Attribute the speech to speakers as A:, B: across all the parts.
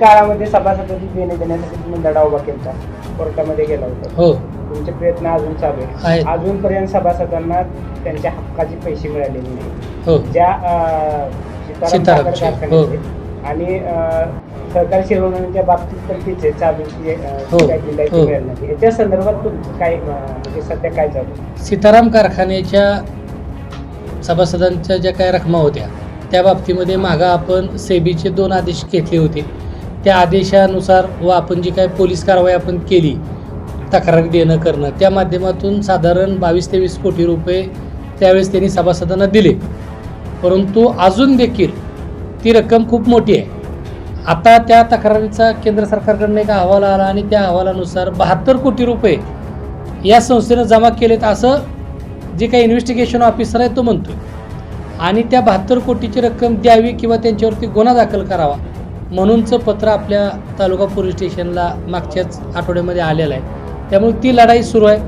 A: काळामध्ये सभासदांची देणे देण्यासाठी तुम्ही लढा उभा केला कोर्टामध्ये गेला होता.
B: हो.
A: तुमचे प्रयत्न अजून चालू.
B: आहेत.
A: अजूनपर्यंत सभासदांना त्यांच्या हक्काचे पैसे मिळालेले नाही
B: हो.
A: ज्या अं, सीताराम
B: सीतारामचे,
A: साखर कारखान्याचे आणि अं, सहकारी शिरोमणीच्या बाबतीत तर तीच आहे. चालू की, अं,
B: हो,
A: काय दिलंय ते
B: हो.
A: मिळालं नाही. याच्या संदर्भात तुमचं काय अं, म्हणजे सध्या काय चालू आहे?
B: सीताराम कारखान्याच्या सभासदांच्या ज्या काही रकमा होत्या त्या बाबतीमध्ये मागं आपण सेबीचे दोन आदेश घेतले होते. त्या आदेशानुसार व आपण जी काही पोलीस कारवाई आपण केली तक्रार देणं करणं त्या माध्यमातून साधारण बावीस ते वीस कोटी रुपये त्यावेळेस त्यांनी सभासदांना दिले. परंतु अजून देखील ती रक्कम खूप मोठी आहे. आता त्या तक्रारीचा केंद्र सरकारकडनं एक अहवाल आला आणि त्या अहवालानुसार बहात्तर कोटी रुपये या संस्थेनं जमा केलेत असं जे काही इन्व्हेस्टिगेशन ऑफिसर आहे तो म्हणतो आणि त्या बहात्तर कोटीची रक्कम द्यावी किंवा त्यांच्यावरती गुन्हा दाखल करावा म्हणूनचं पत्र आपल्या तालुका पोलीस स्टेशनला मागच्याच आठवड्यामध्ये आलेलं आहे. त्यामुळे ती लढाई सुरू आहे.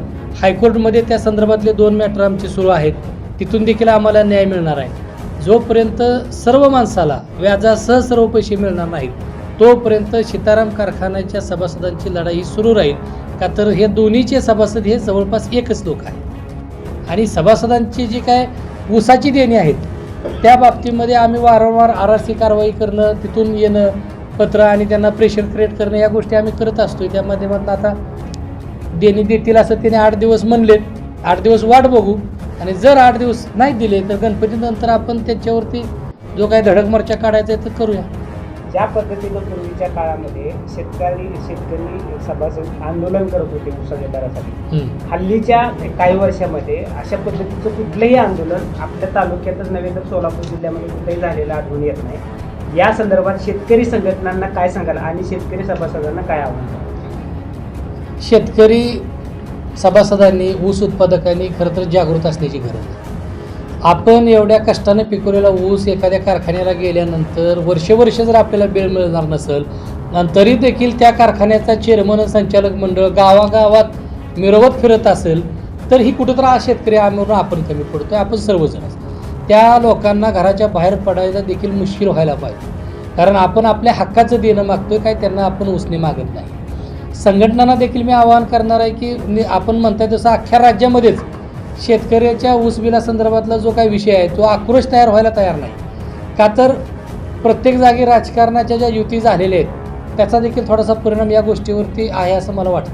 B: हायकोर्टमध्ये त्या संदर्भातले दोन मॅटर आमचे सुरू आहेत. तिथून देखील आम्हाला न्याय मिळणार आहे. जोपर्यंत सर्व माणसाला व्याजासह सर्व पैसे मिळणार नाहीत तोपर्यंत सीताराम कारखान्याच्या सभासदांची लढाई सुरू राहील का तर हे दोन्हीचे सभासद हे जवळपास एकच लोक आहेत. आणि सभासदांची जी काय ऊसाची देणी आहेत त्या बाबतीमध्ये आम्ही वारंवार आर आर सी कारवाई करणं तिथून येणं पत्र आणि त्यांना प्रेशर क्रिएट करणं या गोष्टी आम्ही करत असतो त्या माध्यमातून आता देणी देतील असं त्याने आठ दिवस म्हणले. आठ दिवस वाट बघू. आणि जर आठ दिवस नाही दिले तर गणपतीनंतर आपण त्याच्यावरती जो काही धडक मोर्चा काढायचा आहे तर करूया.
A: ज्या पद्धतीनं पूर्वीच्या काळामध्ये शेतकरी शेतकरी सभासद आंदोलन करत होते ऊसाच्या दरासाठी. हल्लीच्या काही वर्षामध्ये अशा पद्धतीचं कुठलंही आंदोलन आपल्या तालुक्यातच नव्हे तर सोलापूर जिल्ह्यामध्ये कुठेही झालेलं आढळून येत नाही या संदर्भात शेतकरी संघटनांना काय सांगाल आणि शेतकरी सभासदांना काय आव्हान?
B: शेतकरी सभासदांनी ऊस उत्पादकांनी खरं तर जागृत असण्याची गरज आहे आपण एवढ्या कष्टाने पिकवलेला ऊस एखाद्या कारखान्याला गेल्यानंतर वर्षवर्ष जर आपल्याला बिल मिळणार नसेल तरी देखील त्या कारखान्याचा चेअरमन संचालक मंडळ गावागावात मिरवत फिरत असेल तर ही कुठंतरी हा शेतकरी आम्ही आपण कमी पडतोय आपण सर्वजण. त्या लोकांना घराच्या बाहेर पडायला देखील मुश्किल व्हायला पाहिजे. कारण आपण आपल्या हक्काचं देणं मागतोय काय त्यांना आपण उसने मागत नाही. संघटनांना देखील मी आवाहन करणार आहे की आपण म्हणताय तसं अख्ख्या राज्यामध्येच शेतकऱ्याच्या ऊस बिलासंदर्भातला जो काही विषय आहे तो आक्रोश तयार व्हायला तयार नाही. का तर प्रत्येक जागी राजकारणाच्या ज्या युती झालेल्या आहेत त्याचा देखील थोडासा परिणाम या गोष्टीवरती आहे असं मला वाटतं.